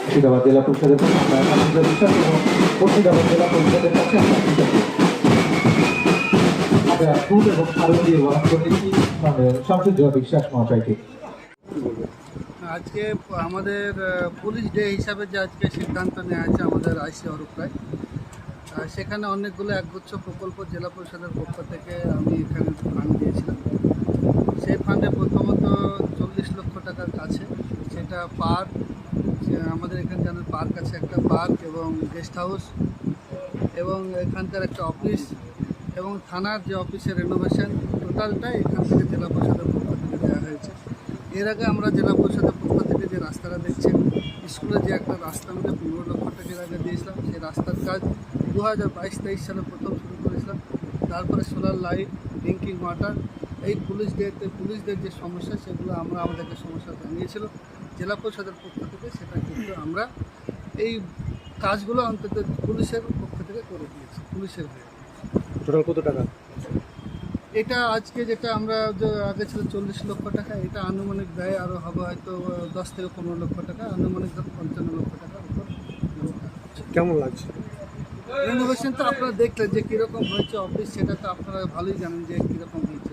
মুর্শিদাবাদ জেলা পরিষদের মুর্শিদাবাদ জেলা পরিষদের মানে আজকে আমাদের পুলিশ ডে হিসাবে যে আজকে সিদ্ধান্ত নেওয়া আছে আমাদের আইসি অরূপ রায় সেখানে অনেকগুলো একগুচ্ছ প্রকল্প জেলা পরিষদের পক্ষ থেকে আমি এখানে ফান্ড দিয়েছিলাম সেই ফান্ডে প্রথমত চল্লিশ লক্ষ টাকার কাছে সেটা পার্ক আমাদের এখানে জানেন পার্ক আছে একটা পার্ক এবং গেস্ট হাউস এবং এখানকার একটা অফিস এবং থানার যে অফিসের রেনোভেশন টোটালটাই এখান থেকে জেলা পরিষদের পক্ষ থেকে দেওয়া হয়েছে। এর আগে আমরা জেলা পরিষদের পক্ষ থেকে যে রাস্তাটা দেখছেন স্কুলে যে একটা রাস্তা আমাদের পনেরো লক্ষ টাকার আগে দিয়েছিলাম, সেই রাস্তার কাজ দু হাজার বাইশ, তেইশ সালে প্রথম শুরু করেছিলাম। তারপরে সোলার লাইট ড্রিঙ্কিং ওয়াটার এই পুলিশ ডেতে পুলিশদের যে সমস্যা সেগুলো আমরা আমাদেরকে সমস্যা জানিয়েছিল। জেলা পরিষদের পক্ষ থেকে সেটা কিন্তু আমরা এই কাজগুলো অন্তত পুলিশের পক্ষ থেকে করে দিয়েছি পুলিশের টোটাল কত টাকা? এটা আজকে যেটা আমরা আগে ছিল চল্লিশ লক্ষ টাকা এটা আনুমানিক ব্যয় আরও হবে হয়তো দশ থেকে পনেরো লক্ষ টাকা আনুমানিক পঞ্চান্ন লক্ষ টাকার উপর কেমন লাগছে? রেনোভেশন তো আপনারা দেখলেন যে কীরকম হয়েছে অফিস সেটা তো আপনারা ভালোই জানেন যে কীরকম হয়েছে।